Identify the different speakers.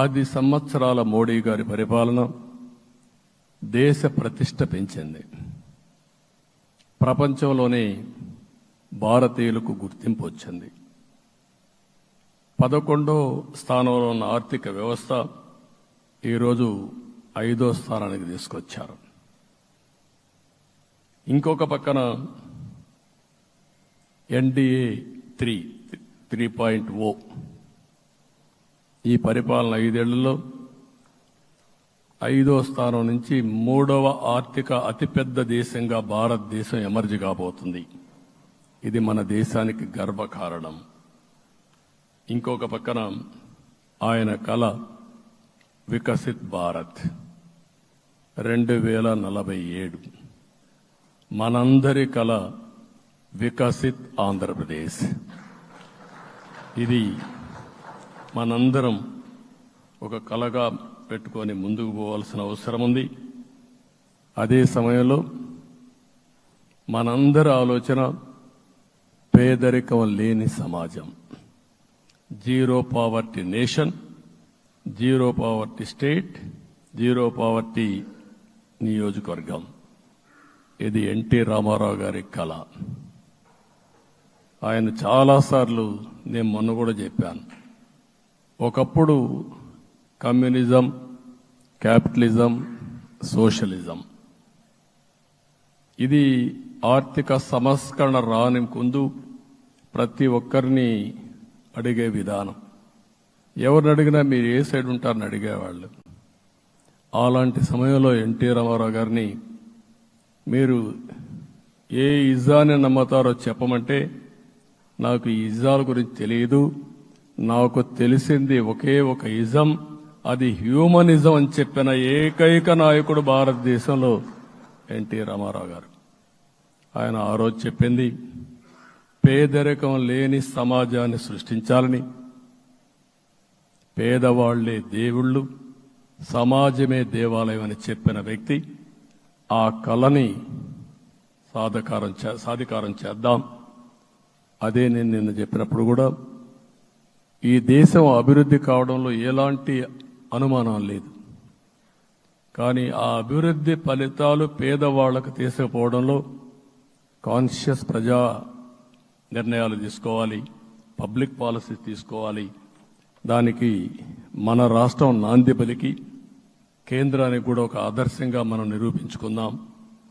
Speaker 1: పది సంవత్సరాల మోడీ గారి పరిపాలన దేశ ప్రతిష్ట పెంచింది. ప్రపంచంలోనే భారతీయులకు గుర్తింపు వచ్చింది. పదకొండో స్థానంలో ఉన్న ఆర్థిక వ్యవస్థ ఈరోజు ఐదో స్థానానికి తీసుకొచ్చారు. ఇంకొక పక్కన NDA three three point O. ఈ పరిపాలన ఐదేళ్ళలో ఐదో స్థానం నుంచి మూడవ ఆర్థిక అతిపెద్ద దేశంగా భారతదేశం ఎమర్జి కాబోతుంది. ఇది మన దేశానికి గర్వకారణం ఇంకొక పక్కన ఆయన కళ వికసిత్ భారత్. రెండు వేల నలభై ఏడు. మనందరి కళ వికసిత్ ఆంధ్రప్రదేశ్. ఇది మనందరం ఒక కళగా పెట్టుకొని ముందుకు పోవాల్సిన అవసరం ఉంది. అదే సమయంలో మనందరి ఆలోచన పేదరికం లేని సమాజం. Zero poverty nation zero poverty state zero poverty నియోజకవర్గం. ఇది ఎన్టీ రామారావు గారి కళ. ఆయన చాలాసార్లు నేను మొన్న కూడా చెప్పాను. ఒకప్పుడు కమ్యూనిజం క్యాపిటలిజం సోషలిజం. ఇది ఆర్థిక సంస్కరణ రాని ముందు ప్రతి ఒక్కరిని అడిగే విధానం. ఎవరిని అడిగినా మీరు ఏ సైడ్ ఉంటారని అడిగేవాళ్ళు. అలాంటి సమయంలో ఎన్టీ రామారావు గారిని మీరు ఏ ఇజాన్ని నమ్ముతారో చెప్పమంటే నాకు ఈ ఇజాల గురించి తెలియదు నాకు తెలిసింది ఒకే ఒక ఇజం అది హ్యూమనిజం అని చెప్పిన ఏకైక నాయకుడు భారతదేశంలో ఎన్టీ రామారావు గారు. ఆయన ఆ రోజు చెప్పింది పేదరికం లేని సమాజాన్ని సృష్టించాలని. పేదవాళ్ళే దేవుళ్ళు సమాజమే దేవాలయం అని చెప్పిన వ్యక్తి. ఆ కళని సాధకారం చే- సాధికారం చేద్దాం. అదే నేను నిన్న చెప్పినప్పుడు కూడా ఈ దేశం అభివృద్ధి కావడంలో ఎలాంటి అనుమానం లేదు. కానీ ఆ అభివృద్ధి ఫలితాలు పేదవాళ్ళకు తీసుకుపోవడంలో కాన్షియస్ ప్రజా నిర్ణయాలు తీసుకోవాలి పబ్లిక్ పాలసీ తీసుకోవాలి. దానికి మన రాష్ట్రం నాంది పలికి కేంద్రానికి కూడా ఒక ఆదర్శంగా మనం నిరూపించుకుందాం.